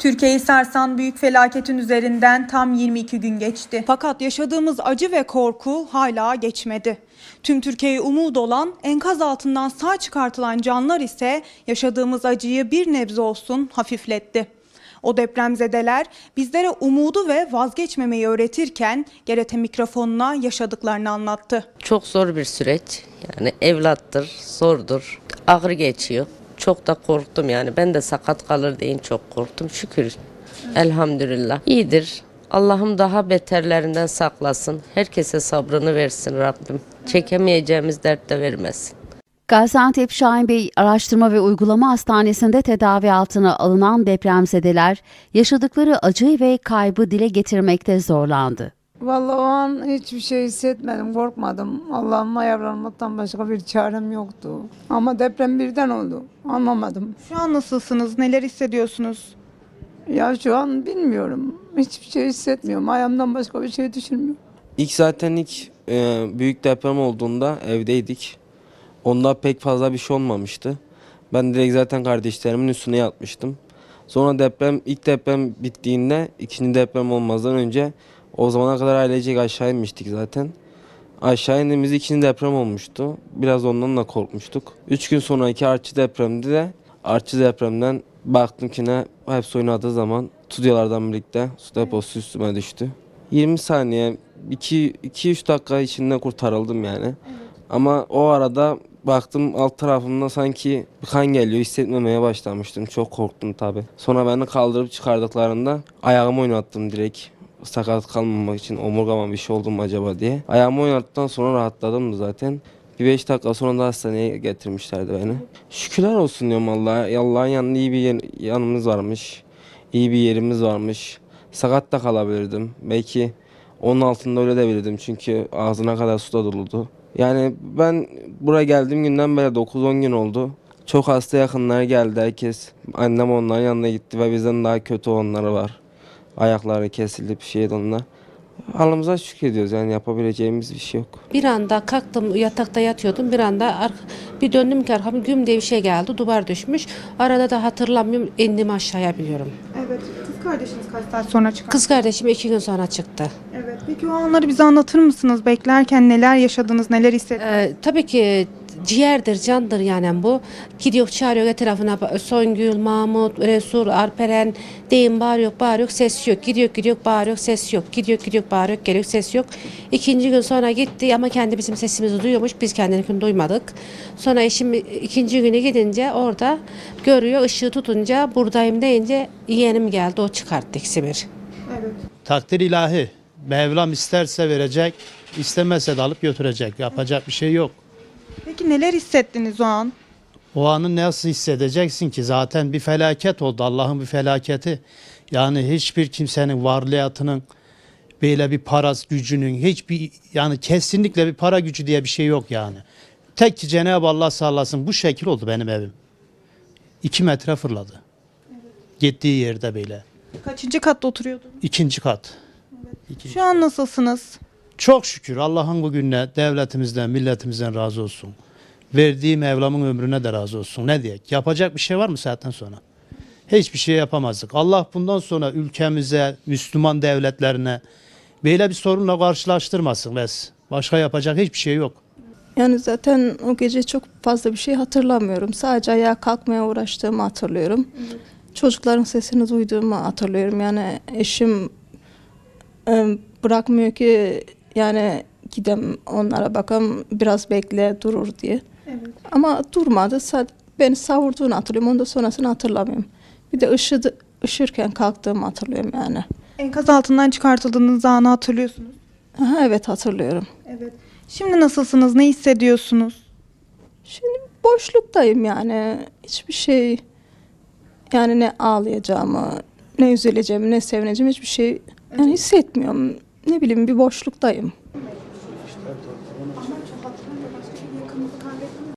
Türkiye'yi sarsan büyük felaketin üzerinden tam 22 gün geçti. Fakat yaşadığımız acı ve korku hala geçmedi. Tüm Türkiye'ye umut olan enkaz altından sağ çıkartılan canlar ise yaşadığımız acıyı bir nebze olsun hafifletti. O depremzedeler bizlere umudu ve vazgeçmemeyi öğretirken GRT mikrofonuna yaşadıklarını anlattı. Çok zor bir süreç. Yani evlattır, zordur. Ağır geçiyor. Çok da korktum yani. Ben de sakat kalır diye çok korktum. Şükür. Elhamdülillah. İyidir. Allah'ım daha beterlerinden saklasın. Herkese sabrını versin Rabbim. Çekemeyeceğimiz dert de vermesin. Gaziantep Şahin Bey Araştırma ve Uygulama Hastanesi'nde tedavi altına alınan depremzedeler yaşadıkları acıyı ve kaybı dile getirmekte zorlandı. Vallahi o an hiçbir şey hissetmedim, korkmadım. Allah'ıma yavranmaktan başka bir çarem yoktu. Ama deprem birden oldu. Anlamadım. Şu an nasılsınız? Neler hissediyorsunuz? Ya şu an bilmiyorum. Hiçbir şey hissetmiyorum. Ayağımdan başka bir şey düşünmüyorum. İlk zaten ilk e, büyük deprem olduğunda evdeydik. Onda pek fazla bir şey olmamıştı. Ben direkt zaten kardeşlerimin üstüne yatmıştım. Sonra deprem ilk deprem bittiğinde ikinci deprem olmazdan önce o zamana kadar ailecek aşağı inmiştik zaten. Aşağı indiğimizde ikinci deprem olmuştu. Biraz ondan da korkmuştuk. Üç gün sonraki artçı depremde de artçı depremden baktım ki ne hepsi oynadığı zaman stüdyolardan birlikte su deposu üstüme düştü. 20 saniye 2-3 dakika içinde kurtarıldım yani. Ama o arada baktım alt tarafımda sanki bir kan geliyor hissetmemeye başlamıştım. Çok korktum tabi. Sonra beni kaldırıp çıkardıklarında ayağımı oynattım direkt. Sakat kalmamak için omurgama bir şey oldu mu acaba diye. Ayağımı oynattıktan sonra rahatladım zaten. Bir beş dakika sonra da hastaneye getirmişlerdi beni. Şükürler olsun diyorum Allah'a. Allah'ın yanında iyi bir yer- yanımız varmış. İyi bir yerimiz varmış. Sakat da kalabilirdim. Belki onun altında öyle de verirdim çünkü ağzına kadar su da doludu. Yani ben buraya geldiğim günden beri 9-10 gün oldu. Çok hasta yakınlar geldi herkes. Annem onların yanına gitti ve bizden daha kötü olanları var. Ayakları kesildi bir şey onlar. Halımıza şükrediyoruz yani yapabileceğimiz bir şey yok. Bir anda kalktım yatakta yatıyordum bir anda ar- bir döndüm ki arkama güm diye bir şey geldi duvar düşmüş. Arada da hatırlamıyorum indim aşağıya biliyorum. Evet. Kız kardeşiniz kaç saat sonra çıktı? Kız kardeşim iki gün sonra çıktı. Evet. Peki o anları bize anlatır mısınız? Beklerken neler yaşadınız, neler hissettiniz? Ee, tabii ki ciğerdir, candır yani bu. Gidiyor çağırıyor etrafına Songül, Mahmut, Resul, Alperen deyin bağırıyor, bağırıyor, ses yok. Gidiyor, gidiyor, bağırıyor, ses yok. Gidiyor, gidiyor, bağırıyor, geliyor, ses yok. İkinci gün sonra gitti ama kendi bizim sesimizi duyuyormuş. Biz kendininkini duymadık. Sonra eşim ikinci günü gidince orada görüyor, ışığı tutunca buradayım deyince yeğenim geldi, o çıkarttı ikisi bir. Takdir ilahi. Mevlam isterse verecek, istemezse de alıp götürecek. Yapacak bir şey yok. Peki neler hissettiniz o an? O anı nasıl hissedeceksin ki? Zaten bir felaket oldu. Allah'ın bir felaketi. Yani hiçbir kimsenin varliyatının böyle bir para gücünün hiçbir yani kesinlikle bir para gücü diye bir şey yok yani. Tek ki Cenab-ı Allah sağlasın bu şekil oldu benim evim. İki metre fırladı. Gittiği yerde böyle. Kaçıncı katta oturuyordunuz? İkinci kat. İkinci Şu an nasılsınız? Çok şükür Allah'ın bugününe devletimizden, milletimizden razı olsun. Verdiği Mevlam'ın ömrüne de razı olsun. Ne diyek? Yapacak bir şey var mı saatten sonra? Hiçbir şey yapamazdık. Allah bundan sonra ülkemize, Müslüman devletlerine böyle bir sorunla karşılaştırmasın. Bes. Başka yapacak hiçbir şey yok. Yani zaten o gece çok fazla bir şey hatırlamıyorum. Sadece ayağa kalkmaya uğraştığımı hatırlıyorum. Çocukların sesini duyduğumu hatırlıyorum. Yani eşim e, bırakmıyor ki yani gidem onlara bakam biraz bekle durur diye. Ama durmadı. Sad- Beni savurduğunu hatırlıyorum. Ondan sonrasını hatırlamıyorum. Bir de ışıdı, ışırken kalktığımı hatırlıyorum yani. Enkaz altından çıkartıldığınız anı hatırlıyorsunuz. Aha, evet hatırlıyorum. Evet. Şimdi nasılsınız? Ne hissediyorsunuz? Şimdi boşluktayım yani. Hiçbir şey yani ne ağlayacağımı, ne üzüleceğimi, ne sevineceğimi hiçbir şey yani hissetmiyorum. Ne bileyim bir boşluktayım.